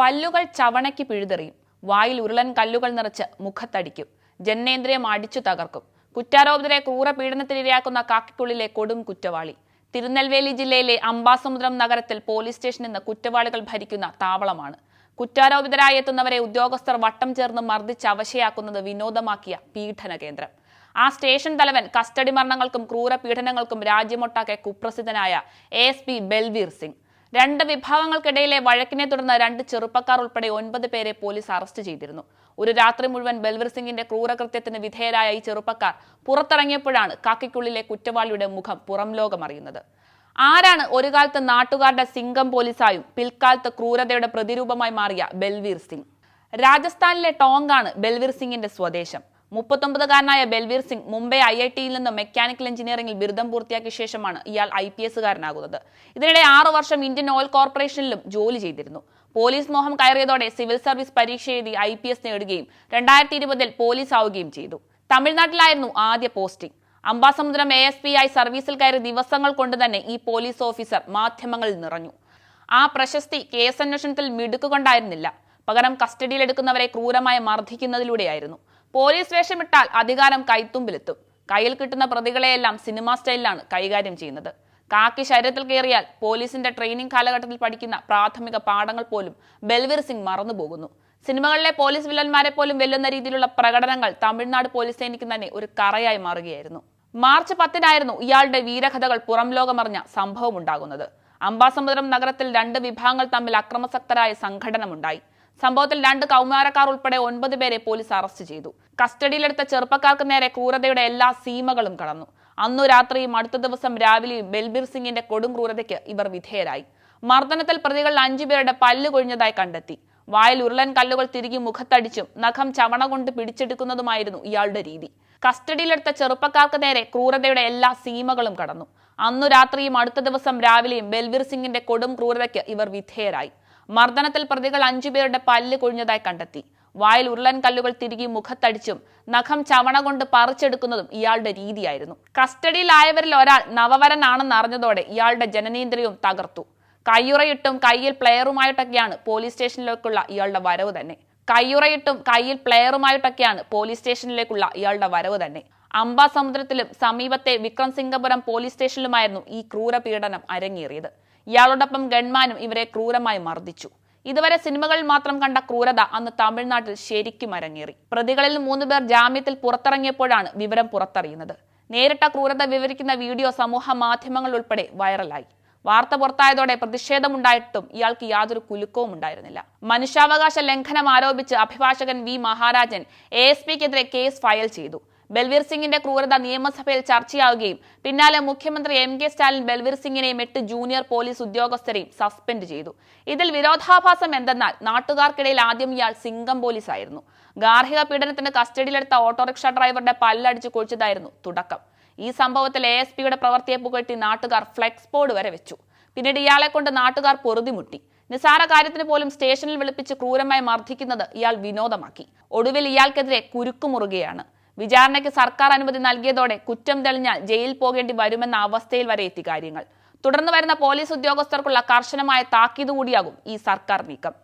പല്ലുകൾ ചവണയ്ക്ക് പിഴുതെറിയും. വായിൽ ഉരുളൻ കല്ലുകൾ നിറച്ച് മുഖത്തടിക്കും. ജനനേന്ദ്രിയം അടിച്ചു തകർക്കും. കുറ്റാരോപിതരെ ക്രൂര പീഡനത്തിനിരയാക്കുന്ന കാക്കിക്കുള്ളിലെ കൊടും കുറ്റവാളി. തിരുനെൽവേലി ജില്ലയിലെ അംബാസമുദ്രം നഗരത്തിൽ പോലീസ് സ്റ്റേഷൻ ഇന്ന് കുറ്റവാളികൾ ഭരിക്കുന്ന താവളമാണ്. കുറ്റാരോപിതരായി എത്തുന്നവരെ ഉദ്യോഗസ്ഥർ വട്ടം ചേർന്ന് മർദ്ദിച്ച് അവശയാക്കുന്നത് വിനോദമാക്കിയ പീഡന കേന്ദ്രം. ആ സ്റ്റേഷൻ തലവൻ കസ്റ്റഡി മരണങ്ങൾക്കും ക്രൂര പീഡനങ്ങൾക്കും രാജ്യമൊട്ടാകെ കുപ്രസിദ്ധനായ എസ് പി ബൽവീർ സിംഗ്. രണ്ട് വിഭാഗങ്ങൾക്കിടയിലെ വഴക്കിനെ തുടർന്ന് രണ്ട് ചെറുപ്പക്കാർ ഉൾപ്പെടെ ഒൻപത് പേരെ പോലീസ് അറസ്റ്റ് ചെയ്തിരുന്നു. ഒരു രാത്രി മുഴുവൻ ബൽവീർ സിംഗിന്റെ ക്രൂരകൃത്യത്തിന് വിധേയരായ ഈ ചെറുപ്പക്കാർ പുറത്തിറങ്ങിയപ്പോഴാണ് കാക്കിക്കുള്ളിലെ കുറ്റവാളിയുടെ മുഖം പുറം ലോകമറിയുന്നത് ആരാണ് ഒരു കാലത്ത് നാട്ടുകാരുടെ സിംഗം പോലീസായും പിൽക്കാലത്ത് ക്രൂരതയുടെ പ്രതിരൂപമായി മാറിയ ബൽവീർ സിംഗ്? രാജസ്ഥാനിലെ ടോങ്കാണ് ബൽവീർ സിംഗിന്റെ സ്വദേശം. മുപ്പത്തൊമ്പതുകാരനായ ബൽവീർ സിംഗ് മുംബൈ ഐ ഐ ടിയിൽ നിന്ന് മെക്കാനിക്കൽ എഞ്ചിനീയറിംഗിൽ ബിരുദം പൂർത്തിയാക്കിയ ശേഷമാണ് ഇയാൾ ഐ പി എസുകാരനാകുന്നത് ഇതിനിടെ ആറു വർഷം ഇന്ത്യൻ ഓയിൽ കോർപ്പറേഷനിലും ജോലി ചെയ്തിരുന്നു. പോലീസ് മോഹം കയറിയതോടെ സിവിൽ സർവീസ് പരീക്ഷ എഴുതി ഐ പി എസ് നേടുകയും രണ്ടായിരത്തി ഇരുപതിൽ പോലീസ് ആവുകയും ചെയ്തു. തമിഴ്നാട്ടിലായിരുന്നു ആദ്യ posting. Ambasamudram A S P ആയി സർവീസിൽ കയറി ദിവസങ്ങൾ കൊണ്ട് തന്നെ ഈ പോലീസ് ഓഫീസർ മാധ്യമങ്ങളിൽ നിറഞ്ഞു. ആ പ്രശസ്തി കേസന്വേഷണത്തിൽ മിടുക്കുകൊണ്ടായിരുന്നില്ല പകരം കസ്റ്റഡിയിലെടുക്കുന്നവരെ ക്രൂരമായി മർദ്ദിക്കുന്നതിലൂടെയായിരുന്നു. പോലീസ് വേഷമിട്ടാൽ അധികാരം കൈത്തുമ്പിലെത്തും. കയ്യിൽ കിട്ടുന്ന പ്രതികളെയെല്ലാം സിനിമാ സ്റ്റൈലിലാണ് കൈകാര്യം ചെയ്യുന്നത്. കാക്കി ശരീരത്തിൽ കയറിയാൽ പോലീസിന്റെ ട്രെയിനിങ് കാലഘട്ടത്തിൽ പഠിക്കുന്ന പ്രാഥമിക പാഠങ്ങൾ പോലും ബൽവീർ സിംഗ് മറന്നുപോകുന്നു. സിനിമകളിലെ പോലീസ് വില്ലന്മാരെ പോലും വെല്ലുന്ന രീതിയിലുള്ള പ്രകടനങ്ങൾ തമിഴ്നാട് പോലീസ് സേനയ്ക്ക് തന്നെ ഒരു കറയായി മാറുകയായിരുന്നു. മാർച്ച് പത്തിനായിരുന്നു ഇയാളുടെ വീരകഥകൾ പുറം ലോകമറിഞ്ഞ സംഭവം ഉണ്ടാകുന്നത് അംബാസമുദ്രം നഗരത്തിൽ രണ്ട് വിഭാഗങ്ങൾ തമ്മിൽ അക്രമസക്തരായ സംഘടനമുണ്ടായി. സംഭവത്തിൽ രണ്ട് കൗമാരക്കാർ ഉൾപ്പെടെ ഒൻപത് പേരെ പോലീസ് അറസ്റ്റ് ചെയ്തു. കസ്റ്റഡിയിലെടുത്ത ചെറുപ്പക്കാർക്ക് നേരെ ക്രൂരതയുടെ എല്ലാ സീമകളും കടന്നു. അന്നു രാത്രിയും അടുത്ത ദിവസം രാവിലെയും ബൽബീർ സിംഗിന്റെ കൊടും ക്രൂരതയ്ക്ക് ഇവർ വിധേയരായി. മർദ്ദനത്തിൽ പ്രതികൾ അഞ്ചുപേരുടെ പല്ല് കൊഴിഞ്ഞതായി കണ്ടെത്തി. വായിൽ ഉരുളൻ കല്ലുകൾ തിരികെ മുഖത്തടിച്ചും നഖം ചവണ കൊണ്ട് പിടിച്ചെടുക്കുന്നതുമായിരുന്നു ഇയാളുടെ രീതി. കസ്റ്റഡിയിലെടുത്ത ചെറുപ്പക്കാർക്ക് നേരെ ക്രൂരതയുടെ എല്ലാ സീമകളും കടന്നു. അന്നു രാത്രിയും അടുത്ത ദിവസം രാവിലെയും ബൽബീർ സിംഗിന്റെ കൊടും ക്രൂരതയ്ക്ക് ഇവർ വിധേയരായി. മർദ്ദനത്തിൽ പ്രതികൾ അഞ്ചുപേരുടെ പല്ല് കൊഴിഞ്ഞതായി കണ്ടെത്തി. വായിൽ ഉരുളൻ കല്ലുകൾ തിരികെ മുഖത്തടിച്ചും നഖം ചവണ കൊണ്ട് പറിച്ചെടുക്കുന്നതും ഇയാളുടെ രീതിയായിരുന്നു. കസ്റ്റഡിയിലായവരിൽ ഒരാൾ നവവരനാണെന്ന് അറിഞ്ഞതോടെ ഇയാളുടെ ജനനേന്ദ്രിയവും തകർത്തു. കയ്യുറയിട്ടും കയ്യിൽ പ്ലെയറുമായിട്ടൊക്കെയാണ് പോലീസ് സ്റ്റേഷനിലേക്കുള്ള ഇയാളുടെ വരവ് തന്നെ. കയ്യുറയിട്ടും കയ്യിൽ പ്ലെയറുമായിട്ടൊക്കെയാണ് പോലീസ് സ്റ്റേഷനിലേക്കുള്ള ഇയാളുടെ വരവ് തന്നെ. അംബാസമുദ്രത്തിലും സമീപത്തെ വിക്രം വിക്രംസിംഗപുരം പോലീസ് സ്റ്റേഷനിലുമായിരുന്നു ഈ ക്രൂരപീഡനം അരങ്ങേറിയത്. ഇയാളോടൊപ്പം ഗൺമാനും ഇവരെ ക്രൂരമായി മർദ്ദിച്ചു. ഇതുവരെ സിനിമകളിൽ മാത്രം കണ്ട ക്രൂരത അന്ന് തമിഴ്നാട്ടിൽ ശരിക്കും അരങ്ങേറി. പ്രതികളിൽ മൂന്ന് പേർ ജാമ്യത്തിൽ പുറത്തിറങ്ങിയപ്പോഴാണ് വിവരം പുറത്തറിയുന്നത്. നേരിട്ട ക്രൂരത വിവരിക്കുന്ന വീഡിയോ സമൂഹ മാധ്യമങ്ങൾ ഉൾപ്പെടെ വൈറലായി. വാർത്ത പുറത്തായതോടെ പ്രതിഷേധമുണ്ടായിട്ടും ഇയാൾക്ക് യാതൊരു കുലുക്കവും ഉണ്ടായിരുന്നില്ല. മനുഷ്യാവകാശ ലംഘനം ആരോപിച്ച് അഭിഭാഷകൻ വി മഹാരാജൻ എ എസ് പിക്കെതിരെ കേസ് ഫയൽ ചെയ്തു. ബൽവീർ സിംഗിന്റെ ക്രൂരത നിയമസഭയിൽ ചർച്ചയാവുകയും പിന്നാലെ മുഖ്യമന്ത്രി എം കെ സ്റ്റാലിൻ ബൽവീർ സിംഗിനെയും എട്ട് ജൂനിയർ പോലീസ് ഉദ്യോഗസ്ഥരെയും സസ്പെൻഡ് ചെയ്തു. ഇതിൽ വിരോധാഭാസം എന്തെന്നാൽ നാട്ടുകാർക്കിടയിൽ ആദ്യം ഇയാൾ സിംഗം പോലീസ് ആയിരുന്നു ഗാർഹിക പീഡനത്തിന് കസ്റ്റഡിയിലെടുത്ത ഓട്ടോറിക്ഷ ഡ്രൈവറുടെ പല്ലടിച്ച് കൊഴിച്ചതായിരുന്നു തുടക്കം. ഈ സംഭവത്തിൽ എ എസ് പിയുടെ പ്രവൃത്തിയെ പുകഴ്ത്തി നാട്ടുകാർ ഫ്ലെക്സ് ബോർഡ് വരെ വെച്ചു. പിന്നീട് ഇയാളെ കൊണ്ട് നാട്ടുകാർ പൊറുതിമുട്ടി. നിസാര കാര്യത്തിന് പോലും സ്റ്റേഷനിൽ വിളിപ്പിച്ച് ക്രൂരമായി മർദ്ദിക്കുന്നത് ഇയാൾ വിനോദമാക്കി. ഒടുവിൽ ഇയാൾക്കെതിരെ കുരുക്കുമുറുകയാണ് വിചാരണയ്ക്ക് സർക്കാർ അനുമതി നൽകിയതോടെ കുറ്റം തെളിഞ്ഞാൽ ജയിലിൽ പോകേണ്ടി വരുമെന്ന അവസ്ഥയിൽ വരെ എത്തി കാര്യങ്ങൾ. തുടർന്ന് വരുന്ന പോലീസ് ഉദ്യോഗസ്ഥർക്കുള്ള കർശനമായ താക്കീത് കൂടിയാകും ഈ സർക്കാർ നീക്കം.